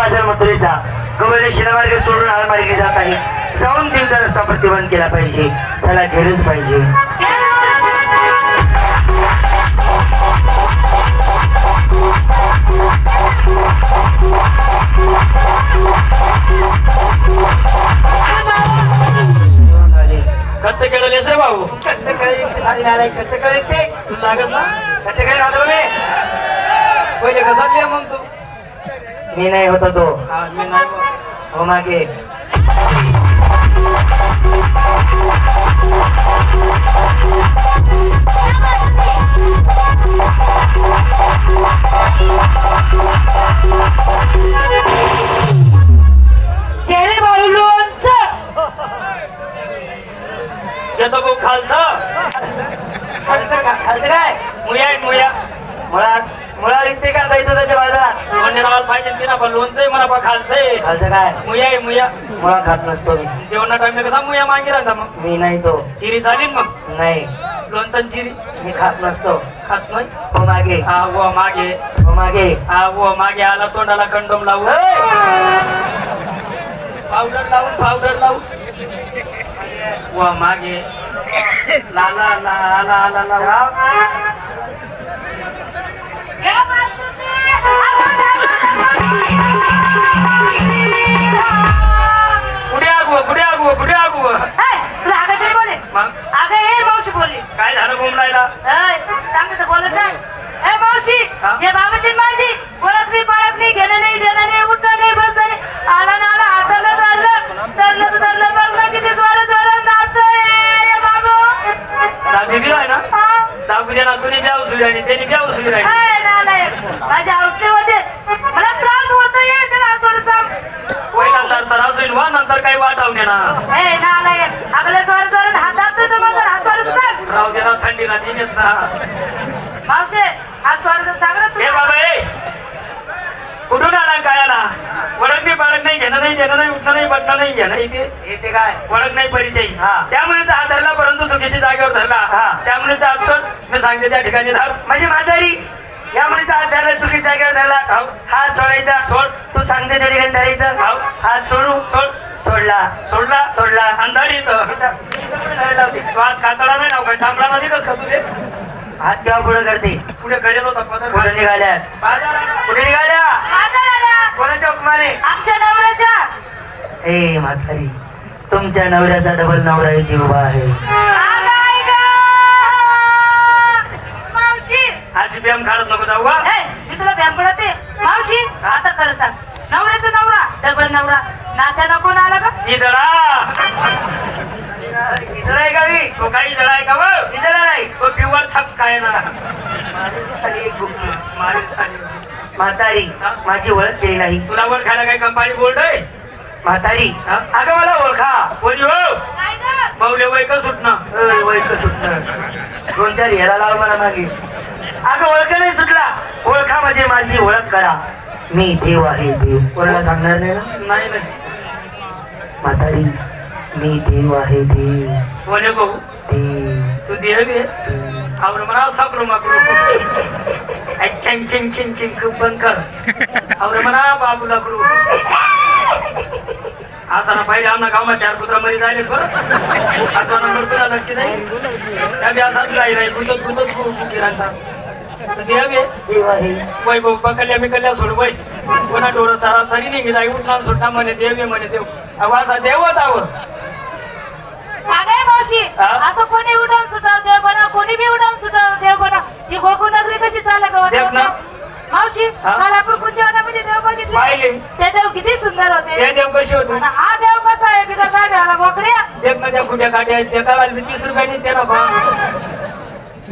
बाजार मथुरेचा गवळणे शिलामार्गे सोडून हार मार्गे जात आहे. जाऊन तीनचा रस्ता प्रतिबंध केला पाहिजे. चला गेलंच पाहिजे. खर्च केलेलेस रे भाऊ. कच्च कळे साडी घालाय कच्च कळे ते लागत ना कच्च कळे घालतो मी. पहिले कसा मग तू. मी नाही होता तो हा मी नाही बा. हो मागे केळे भाऊ लोणचं त्याचा भाऊ खालचा खालचं का- खालचं काय मुया आहे मुया मुळात मुळात इथे का इथं त्याच्या बाजारात म्हणजे नावाला पाहिजे की ना पण लोणचंय म्हणा बा खालचं काय? मुया आहे मुया. मुळा खात नसतो मी. जेवणा टाइम कसा मुया मागे राहता मग? मी नाही तो. चिरी चालेल मग? नाही. लोणचं चिरी? मी खात नसतो. खात नाही? हो मागे. हा व मागे. हो मागे. हा व मागे. आला तोंडाला कंडोम लावून. पावडर लावून पावडर लावून. व मागे. ला ला ला ला ला आगू तरी बोले? मग? अगं हे मावशी बोलली काय झालं बोंबलायला ऐ, सांगते तर बोलत नाही ए मावशी हा? बाबाची माझी ओळख नाही पाळख नाही घेणं नाही देणं नाही उठणं नाही बसणं नाही. आला ना आला हाताला धरलं. धरलं तर धरलं बघलं किती जोर जोर नाचतोय. बाबू. दाबी बी आहे ना? दाबू दे ना तुम्ही ब्याव सुई राहिली त्यांनी ब्याव सुई राहिली ऐ, नालायक. माझ्या हौसलेमध्ये मला त्रास होतोय त्याला थोडसा पहिला होईल वा नंतर काही ना. ए नालायक आपल्या जोर जोर हातात हातावर राहू दे ना थंडीला दिनेच ना. मावशे हा हे बाबा ए. कुठून आला काय आला वळख नाही पाळख नाही घेणं नाही देणं नाही उठणं नाही बटणं नाही घेणं इथे येते काय? ओळख नाही परिचय. हा. त्यामुळे हा धरला परंतु चुकीच्या जागेवर धरला. हा. त्यामुळे अक्षर मी सांगते त्या ठिकाणी धर माझी म्हातारी. या मुलीचा हात धरला चुकीच्या जागेवर धरला हाव. हात सोडायचा सोड. तू सांगते त्या ठिकाणी धरायचं हाव. हात सोडू सोड. सोडला. सोडला सोडला. अंधार कातडा नाही काय चांगला मध्ये कस का तुझे हात केव्हा पुढे करते? पुढे करेल होता निघाल्यात बाजारात. कुठे निघाल्या. कोणाच्या हुकमाने? आमच्या नवऱ्याच्या. ए म्हातारी तुमच्या नवऱ्याचा डबल नवरा इथे उभा आहे. अशी ब्याम काढत नको जाऊ. ए, मी तुला बॅम पडते मावशी आता खरं सांग. नवऱ्याचा नवरा डबल नवरा. नात्यानं कोण आला का आहे का मी? तो काही आहे का नाही. तो काय ना. एक साली. म्हातारी माझी ओळख केली नाही. तुला वर खायला काही कंपानी बोर्ड आहे? म्हातारी हा? अगं मला ओळखा. कोणी हो? काय? माऊले वय का सुटणं? अय, वैक सुटणं? दोन चार हेरा लाव मला मागे. अगं ओळख नाही सुटला ओळखा म्हणजे माझी ओळख करा मी देव आहे देव कोणाला सांगणार नाही ना नाही नाही म्हातारी मी देव आहे देव देव तू देव. आवड सापडू माकडू चिंग चिंग चिंग चिंग बंद कर आवड म्हणा बाबू लाकडू असा ना पाहिजे आमना गावात चार कुत्रा मध्ये जायले बरं आता नंबर तुला नक्की नाही त्या बी असाच देह बी देव आहे वै भाऊ पकडल्या मी कल्ल्या सोड वै कोणा डोळं चारा तरी नाही जाई उठणार सुटणार म्हणे देव म्हणे देव अहो असा देवच आवर अगं मावशी? असं कोणी सुटाव देव बना कोणी बी उडान सुटाव देव बना ही गोकुळ नगरी कशी चालत गं देव ना? मावशी? काल आपण कुंजवनामध्ये देव बघितले. पाहिले. ते देव किती सुंदर होते. ते देव कशी होते? हा देव कसा आहे? बिगा साड्याला बोकड्या एक ना त्या कुठ्या आहेत. त्या मी तीस रुपयाने ते ना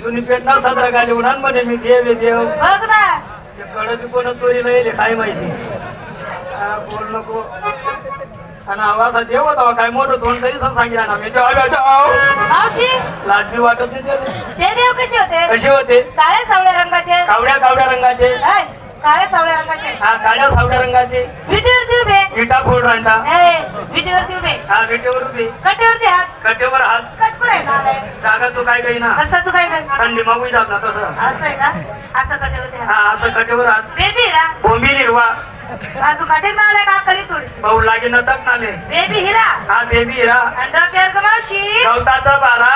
बा जुनी पेट ना सतरा गाडी उन्हान म्हणे मी देव आहे देव. बघ ना. ते कडं बी कोण चोरी नाही काय माहिती. हा, बोल नको. आणि आवाजा देव होता काय मोठं तोंड तरी सांग सांगितलं ना. मी देव देव मावशी. लाज बी वाटत नाही त्याला. ते देव कसे होते? कसे होते? काळ्या सावळ्या रंगाचे. कावड्या कावड्या रंगाचे. काळ्या सावळ्या रंगाचे. हा काळ्या सावड्या रंगाचे. विटीवरती उभे विटा फोड राहता. विटीवरती उभे हा विटेवर उभी. हात. कटेवर हात. आहे. नालायक. जागा तो काय काही ना. कसं तू काय थंडी मागू जात ना तसं. असं आहे का? असं हा असं कटेवर हात. बेबी रा बोंबी निर्वा काटे का? करी थोडीशी भाऊ लागे नाले बेबी हिरा. हा बेबी हिरा. अंडा केअर का मावशी. गवताचा बारा.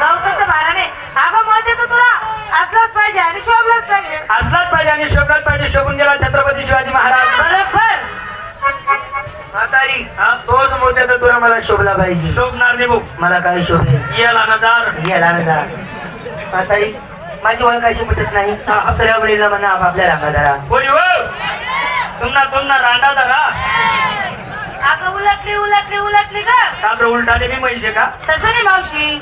गवताचं भारा नाही. अगं तर तुला? असलंच पाहिजे आणि शोभलंच पाहिजे. असलाच पाहिजे आणि शोभलाच पाहिजे. शोभून गेला छत्रपती शिवाजी महाराज. बरोबर. म्हातारी हा तोच मोत्याचा तुरा मला शोभला पाहिजे. शोभणार नाही भाऊ. मला काय शोभेल? जा म्हातारी माझी ओळख अशी पटत नाही. सर्व मुलीला म्हणा आपापल्या रांगादारा बोली हो? तुमना तुमना रांडा धरा. अगं उलटली उलटली उलटली ग. साबर उलटाले मी म्हैसे का? तसं नाही मावशी.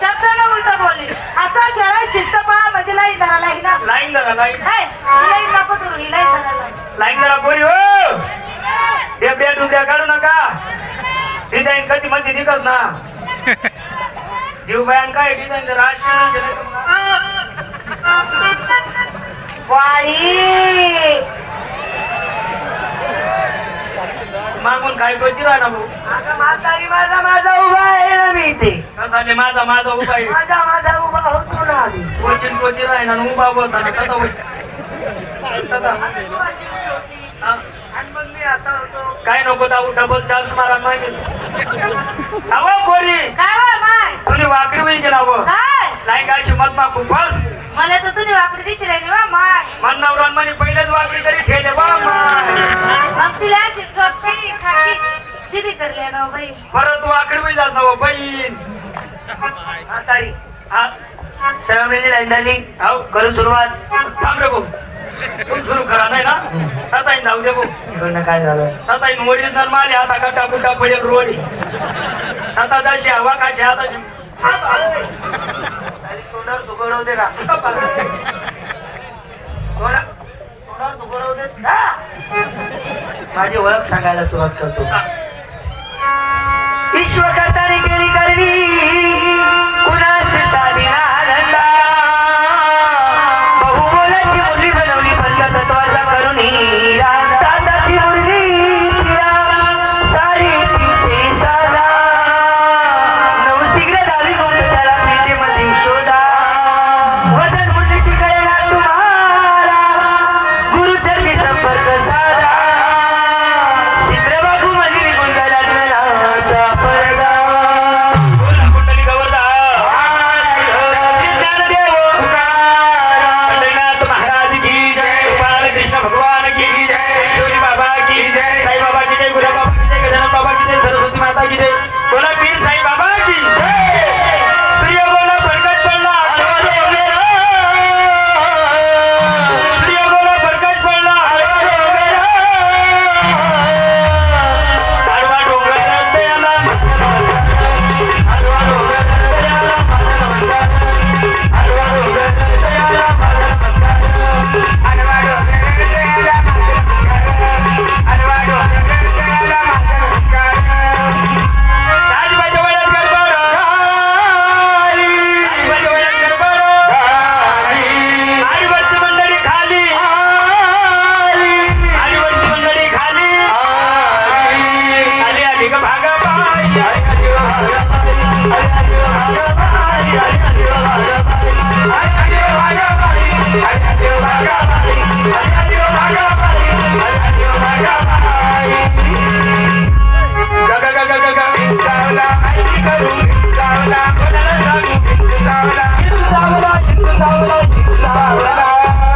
शब्दानं उलट बोलली असा खेळा शिस्त पळा म्हणजे लाई धरा लाई ना लाईन धरा लाईन हाय ही लाई नको धरू ही लाई धरा लाई. लाईन धरा बोली हो डेब्या डुब्या काढू नका डिझाईन कधी मध्ये निघत ना जीव बयान काय डिझाईन जरा आठशे म्हणजे नाही बाई तर मागून काय भाऊ? अगं म्हातारी माझा माझा उभा आहे ना मी इथे. कसा नाही माझा माझा उभा आहे? माझा माझा उभा होतो ना आणि उभा ना तसा होईल? तसा. तू अशी उभी होती. हा. आणि मग मी असा होतो. काय नको जाऊ डबल चान्स मारा मागे. अहो पोरी. काय बा माय? तुम्ही वाकडी होईल नाव काय? लाईन काय शिमत मा खूप बस. मला तर तुम्ही वाकडी दिशी राहिली बा माय मन नवरान म्हणे पहिलेच वाकडी तरी ठेले बा मग तिला अशी चोपी खाकी शिदी करली ना बाई. परत वाकडी होईल जात ना बहीण. म्हातारी. हा. लाईन धरली हाव करू सुरुवात. थांब रे भाऊ. तू सुरू करा नाही ना? ताताईन जाऊ दे भाऊ. इकडनं काय झालं? ताताईन ओरिजिनल माले आता का टाकू टाकू पडेल रोडी आता दाशी हवा काशी हाताची साली तोंडावर तुकडं होते का? तोंडावर तुकडं होते का? माझी ओळख सांगायला सुरुवात करतो. विश्वकर्ताने केली करवी.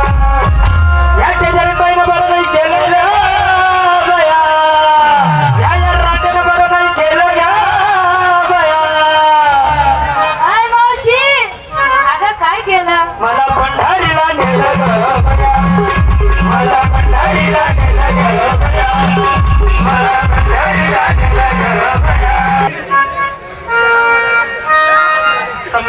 या शेजारी बाईनं बरं नाही केलं San